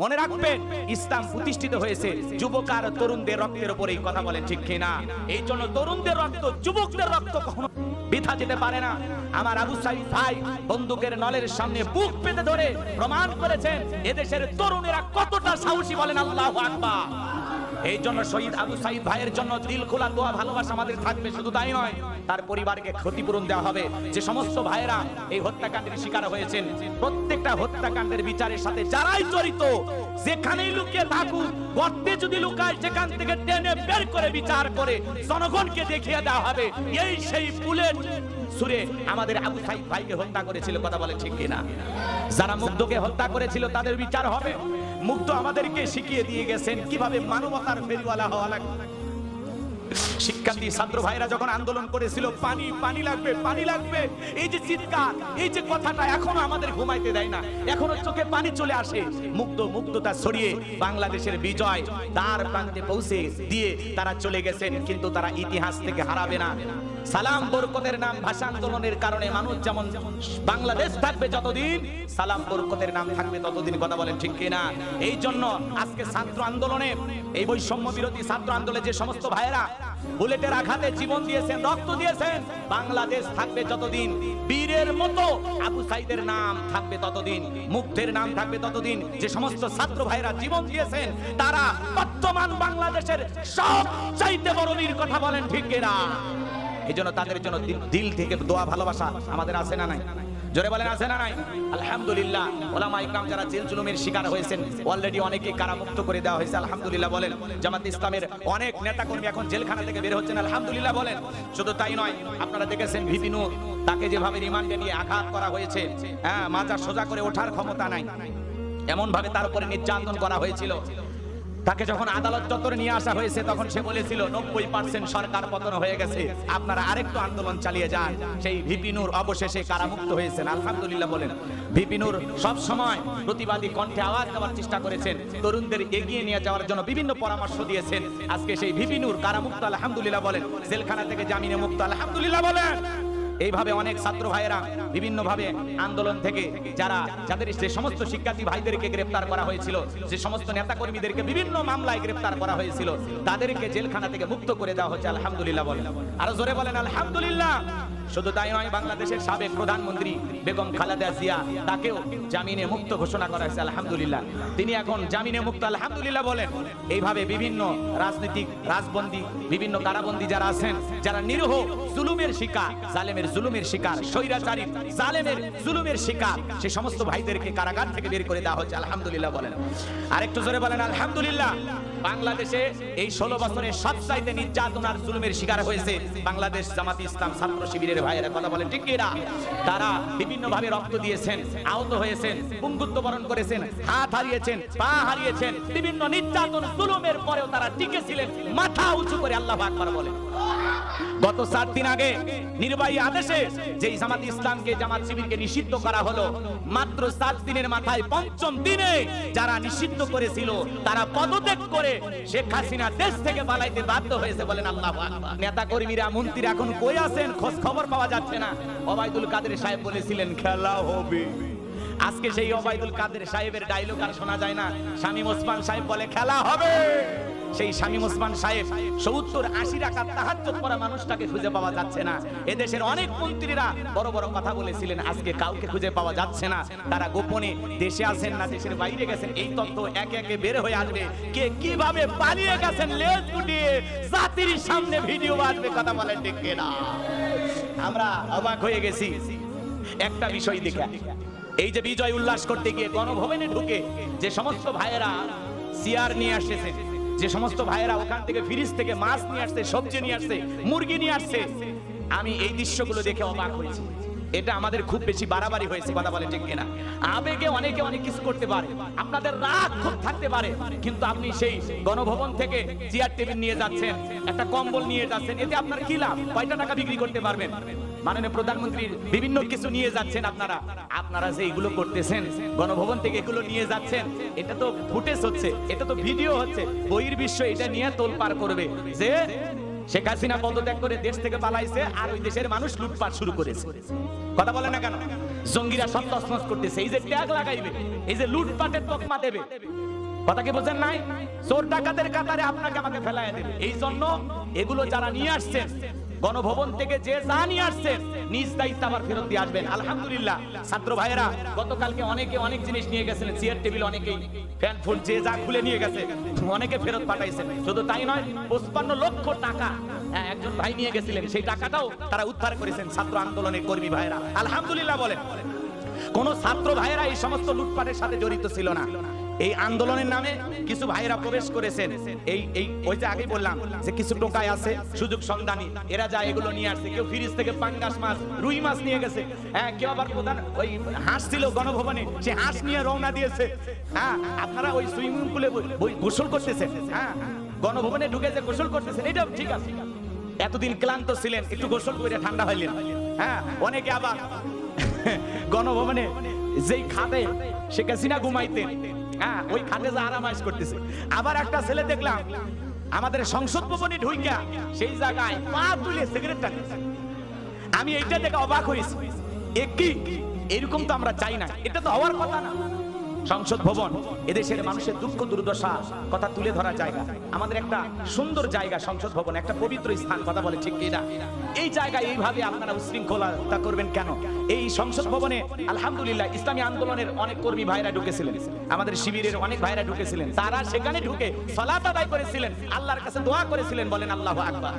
মনে রাখবেন, ইসলাম প্রতিষ্ঠিত হয়েছে। যুবক আর তরুণদের রক্তের উপরে এই কথা বলেন, ঠিক কিনা? এই জন্য তরুণদের রক্ত, যুবকদের রক্ত কখনো বৃথা যেতে পারে না। আমার আবু সাইদ ভাই বন্দুকের নলের সামনে বুক পেতে ধরে প্রমাণ করেছেন, এদেশের তরুণেরা কতটা সাহসী বলেন আল্লাহ আকবার। এই জন্য শহীদ আবু সাইদ ভাইয়ের জন্য দিল খোলা দোয়া, ভালোবাসা আমাদের থাকবে, শুধু তাই নয়, তার পরিবারকে ক্ষতিপূরণ দেওয়া হবে। যে সমস্ত ভাইয়েরা এই হত্যাকাণ্ডের শিকার হয়েছেন, প্রত্যেকটা হত্যাকাণ্ডের বিচারের সাথে যারাই জড়িত, যেখানেই লুকিয়ে থাকুক, গর্তে যদি লুকায় সেখান থেকে টেনে বের করে বিচার করে, জনগণকে দেখিয়ে দেওয়া হবে, এই সেই বুলেট সুরে আমাদের আবু সাইদ ভাইকে হত্যা করেছিল, কথা বলে ঠিক কিনা? যারা মুগ্ধকে হত্যা করেছিল, তাদের বিচার হবে? মুগ্ধ আমাদেরকে শিখিয়ে দিয়ে গেছেন কীভাবে মানবতার ফেরিওয়ালা হওয়া লাগে। শিক্ষার্থী, ছাত্র ভাইরা যখন আন্দোলন করেছিল, পানি পানি লাগবে পানি লাগবে। এই যে চিৎকার, এই যে কথাটা এখনও আমাদের ঘুমাইতে দেয় না। এখনও চোখে পানি চলে আসে। মুগ্ধ মুগ্ধতা ছড়িয়ে বাংলাদেশের বিজয় তার প্রান্তে পৌঁছে দিয়ে তারা চলে গেছেন, কিন্তু তারা ইতিহাস থেকে হারাবে না। সালাম বরকতের নাম ভাষা আন্দোলনের কারণে মানুষ যেমন বাংলাদেশ থাকবে যতদিন, সালাম বরকতের নাম থাকবে ততদিন, কথা বলেন ঠিক কিনা? এই জন্য আজকে ছাত্র আন্দোলনে, এই বৈষম্য বিরোধী ছাত্র আন্দোলনে যে সমস্ত ভাইয়েরা বুলেটের আঘাতে জীবন দিয়েছেন, রক্ত দিয়েছেন, বাংলাদেশ থাকবে যতদিন, বীরের মতো আবু সাইদের নাম থাকবে ততদিন, মুগ্ধের নাম থাকবে ততদিন, যে সমস্ত ছাত্র ভাইরা জীবন দিয়েছেন, তারা বর্তমান বাংলাদেশের সব চাইতে বড় বীর, কথা বলেন ঠিক কিনা? এই জন্য তাদের জন্য দিল- থেকে দোয়া, ভালোবাসা আমাদের আছে না নাই? জোরে বলেন, আছে না নাই? আলহামদুলিল্লাহ ওলামা ইকরাম যারা জেল জুলুমের শিকার হয়েছেন অলরেডি অনেকে কারামুক্ত করে দেওয়া হয়েছে, আলহামদুলিল্লাহ বলেন। জামাত ইসলামের অনেক নেতাকর্মী এখন জেলখানা থেকে বের হচ্ছেন, আলহামদুলিল্লাহ বলেন। শুধু তাই নয়, আপনারা দেখেছেন ভিপি নূর, তাকে যেভাবে রিমান্ডে নিয়ে আঘাত করা হয়েছে হ্যাঁ মাজা সোজা করে ওঠার ক্ষমতা নাই। এমন ভাবে তার উপরে নির্যাতন করা হয়েছিল। তাকে যখন আদালত চত্বরে নিয়ে আসা হয়েছে, তখন সে বলেছিল, নব্বই পার্সেন্ট সরকার পতন হয়ে গেছে। আপনারা আরেকটু আন্দোলন চালিয়ে যান। সেই ভিপিনুর অবশেষে কারামুক্ত হয়েছেন। আলহামদুলিল্লাহ বলেন ভিপিনুর সব সময় প্রতিবাদী কণ্ঠে আওয়াজ দেওয়ার চেষ্টা করেছেন। তরুণদের এগিয়ে নিয়ে যাওয়ার জন্য বিভিন্ন পরামর্শ দিয়েছেন। আজকে সেই ভিপিনুর কারামুক্ত, আলহামদুলিল্লাহ বলেন। জেলখানা থেকে জামিনে মুক্ত, আলহামদুলিল্লাহ বলেন। এইভাবে অনেক ছাত্র ভাইয়েরা বিভিন্ন ভাবে আন্দোলন থেকে যারা, যাদের যে সমস্ত শিক্ষার্থী ভাইদেরকে গ্রেপ্তার করা হয়েছিল, যে সমস্ত নেতাকর্মীদেরকে বিভিন্ন মামলায় গ্রেপ্তার করা হয়েছিল, তাদেরকে জেলখানা থেকে মুক্ত করে দেওয়া হচ্ছে, আলহামদুলিল্লাহ বলেন। আরও জোরে বলেন, আলহামদুলিল্লাহ। শুধু তাই নয়, বাংলাদেশের সাবেক প্রধানমন্ত্রী বেগম খালেদা জিয়া, তাকেও জামিনে মুক্ত ঘোষণা করা হয়েছে, আলহামদুলিল্লাহ। তিনি এখন জামিনে মুক্ত, আলহামদুলিল্লাহ বলেন। এইভাবে বিভিন্ন রাজনীতিক রাজবন্দী, বিভিন্ন কারাবন্দী যারা আছেন, যারা নিরহ জুলুমের শিকার, জালেমের জুলুমের শিকার, স্বৈরাচারী, জালেমের জুলুমের শিকার, সে সমস্ত ভাইদেরকে কারাগার থেকে বের করে দেওয়া হচ্ছে, আলহামদুলিল্লাহ বলেন। আরেকটু জোরে বলেন, আলহামদুলিল্লাহ। বাংলাদেশে এই ষোলো সবচাইতে নির্যাতন আর জুলুমের শিকার হয়েছে বাংলাদেশ জামাত ইসলাম ছাত্র শিবিরের ভাইয়েরা। কথা বলে ঠিক কিনা তারা বিভিন্ন ভাবে রক্ত দিয়েছেন, আহত হয়েছেন পুঙ্গুত্ব বরণ করেছেন, হাত হারিয়েছেন, পা হারিয়েছেন, বিভিন্ন নির্যাতন, জুলুমের পরেও তারা টিকেছিলেন মাথা উঁচু করে আল্লাহ আকবার বলেন। গত সাত দিন আগে নির্বাহী আদেশে যে জামাত ইসলামকে, জামাত শিবিরকে নিষিদ্ধ করা হলো, মাত্র সাত দিনের মাথায় পঞ্চম দিনে যারা নিষিদ্ধ করেছিল, তারা পদত্যাগ করে শেখ হাসিনা দেশ থেকে পালাইতে বাধ্য হয়েছে বলেন আল্লাহ নেতা কর্মীরা মন্ত্রী এখন কই আছেন? খোঁজ খবর পাওয়া যাচ্ছে না। ওবায়দুল কাদের সাহেব বলেছিলেন, খেলা হবে। আজকে সেই ওবায়দুল কাদের সাহেবের ডায়লগ আর শোনা যায় না। শামীম ওসমান সাহেব বলে, খেলা হবে। সেই শামীম ওসমান সাহেব সত্তর আশি রাখার তাহাজ্জুদ পড়া মানুষটাকে খুঁজে পাওয়া যাচ্ছে না। এদেশের অনেক মন্ত্রীরা বড় বড় কথা বলেছিলেন, আজকে কাউকে খুঁজে পাওয়া যাচ্ছে না। তারা গোপনে দেশে আছেন না, দেশের বাইরে গেছেন, এই তথ্য একে একে বের হয়ে আসবে। কে কীভাবে পালিয়ে গেছেন লেজ গুটিয়ে, জাতির সামনে ভিডিও আসবে কথা বলেন ঠিক না আমরা অবাক হয়ে গেছি। একটা বিষয় দেখে। এই যে বিজয় উল্লাস করতে গিয়ে গণভবনে ঢুকে যে সমস্ত ভাইয়েরা সিয়ার নিয়ে আসতেছে যে সমস্ত ভাইয়েরা ওখান থেকে ফ্রিজ থেকে মাছ নিয়ে আসছে, সবজি নিয়ে আসছে, মুরগি নিয়ে আসছে, আমি এই দৃশ্যগুলো দেখে অবাক হয়েছি। এটা আমাদের খুব বেশি বাড়াবাড়ি হয়েছে, কথা বলে ঠিক কিনা। আবেগে অনেকে অনেক কিছু করতে পারে, আপনাদের রাগ খুব থাকতে পারে, কিন্তু আপনি সেই গণভবন থেকে চেয়ার টেবিল নিয়ে যাচ্ছেন, একটা কম্বল নিয়ে যাচ্ছেন, এতে আপনার কি লাভ? কয়টা টাকা বিক্রি করতে পারবেন? মাননীয় প্রধানমন্ত্রীর বিভিন্ন কিছু নিয়ে যাচ্ছেন আপনারা। আপনারা যে এগুলো করতেছেন, গণভবন থেকে এগুলো নিয়ে যাচ্ছেন, এটা তো ফুটেজ হচ্ছে, এটা তো ভিডিও হচ্ছে বহির বিশ্ব এটা নিয়ে তোলপার করবে। যে শেখ হাসিনা পদত্যাগ করে দেশ থেকে পালাইছে আর ওই দেশের মানুষ লুটপাট শুরু করেছে। কথা বলে না কেন? জঙ্গিরা সব তসমস করতেছে, এই যে ট্যাগ লাগাইবে, এই যে লুটপাটের তকমা দেবে। কথা কি বোঝেন নাই? চোর ডাকাতের কাতারে আপনাকে আমাকে ফেলায় দেবে। এই জন্য এগুলো যারা নিয়ে আসছেন গণভবন থেকে যে যা নিয়ে আসছেন নিজ দায়িত্ব আবার ফেরত দিয়ে আসবেন। আলহামদুলিল্লাহ। ছাত্র ভাইয়েরা গতকালকে অনেকে অনেক জিনিস নিয়ে গেছিলেন চেয়ার টেবিল অনেকেই ফ্যান ফুল যে যা খুলে নিয়ে গেছে অনেকে ফেরত পাঠাইছেন। শুধু তাই নয় পঁচপান্ন লক্ষ টাকা হ্যাঁ, একজন ভাই নিয়ে গেছিলেন। সেই টাকাটাও তারা উদ্ধার করেছেন ছাত্র আন্দোলনের কর্মী ভাইয়েরা। আলহামদুলিল্লাহ বলেন কোন ছাত্র ভাইয়েরা এই সমস্ত লুটপাটের সাথে জড়িত ছিল না। এই আন্দোলনের নামে কিছু ভাইরা প্রবেশ করেছেন। এই এই, ওই যে আগেই বললাম যে কিছু টোকায় আছে, সুযোগ সন্ধানী। এরা যা এগুলো নিয়ে আসছে, কেউ ফ্রিজ থেকে পাঙ্গাস মাছ, রুই মাছ নিয়ে গেছে। হ্যাঁ কেউ আবার প্রধান ওই হাঁস ছিল গণভবনে, সে হাঁস নিয়ে রওনা দিয়েছে। হ্যাঁ আপনারা ওই সুইমিং পুলে ওই গোসল করতেছেন। হ্যাঁ গণভবনে ঢুকে যে গোসল করতেছেন, এটাও ঠিক আছে। এতদিন ক্লান্ত ছিলেন, একটু গোসল করে ঠান্ডা হইলেন। হ্যাঁ অনেকে আবার গণভবনে যেই খাটে শেখ হাসিনা ঘুমাইতেন হ্যাঁ ওই খাটে যে আরামাইশ করতেছে। আবার একটা ছেলে দেখলাম, আমাদের সংসদ ভবনে ঢুইকা সেই জায়গায় পা তুলে সিগারেট টানতেছে আমি এইটা দেখে অবাক হয়েছি। এ কি? এরকম তো আমরা চাই না। এটা তো হওয়ার কথা না। সংসদ ভবন, এদেশের মানুষের দুঃখ দুর্দশা, কথা তুলে ধরা জায়গা আমাদের একটা সুন্দর জায়গা সংসদ ভবন, একটা পবিত্র স্থান, কথা বলে ঠিক কিনা এই জায়গায় এইভাবে আপনারা উশৃঙ্খলতা করবেন কেন? এই সংসদ ভবনে, আলহামদুলিল্লাহ, ইসলামী আন্দোলনের অনেক কর্মী ভাইরা ঢুকেছিলেন। আমাদের শিবিরের অনেক ভাইরা ঢুকেছিলেন। তারা সেখানে ঢুকে সলাত আদায় করেছিলেন। আল্লাহর কাছে দোয়া করেছিলেন, বলেন আল্লাহ আকবার।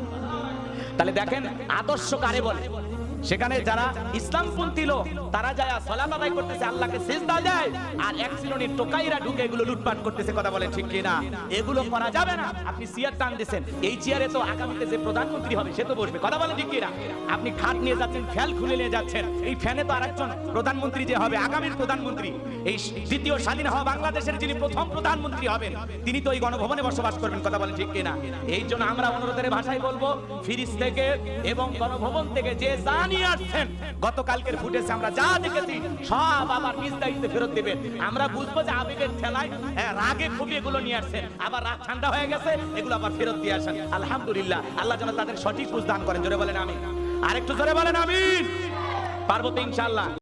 তাহলে দেখেন, আদর্শ কারে বলে? সেখানে যারা ইসলামপন্থী লোক, তারা যায় সলাত আদায় করতেছে, আল্লাহকে সিজদা দেয়, আর এক শ্রেণি টোকাইরা ঢুকে এগুলো লুটপাট করতেছে, কথা বলে ঠিক কিনা? এগুলো করা যাবে না। আপনি চেয়ার টান দিচ্ছেন এই চেয়ারে তো আগামীতে যে প্রধানমন্ত্রী হবে, সে তো বসবে, কথা বলে ঠিক কিনা? আপনি খাট নিয়ে যাচ্ছেন, ফ্যান খুলে নিয়ে যাচ্ছেন, এই ফ্যানে তো আরেকজন প্রধানমন্ত্রী যে হবে, আগামীর প্রধানমন্ত্রী, এই দ্বিতীয় স্বাধীন হওয়া বাংলাদেশের যিনি প্রথম প্রধানমন্ত্রী হবেন, তিনি তো এই গণভবনে বসবাস করবেন, কথা বলে ঠিক কিনা? এই জন্য আমরা অনুরোধের ভাষায় বলব, ফ্রিজ থেকে এবং গণভবন থেকে যে যা নিয়ে আসছেন। গতকালকের ফুটেছে আমরা যা দেখেছি সব আবার নিজ দায়িত্বে ফেরত দেবেন আমরা বুঝব যে আবেগের ঠেলায় হ্যাঁ, রাগে খুবই এগুলো নিয়ে আসছেন আবার রাগ ঠান্ডা হয়ে গেছে এগুলো আবার ফেরত দিয়ে আসেন। আলহামদুলিল্লাহ আল্লাহ যেন তাদের সঠিক বুঝ দান করেন। জোরে বলেন আমি আরেকটু জোরে বলেন আমি পার্বতী ইনশাল্লাহ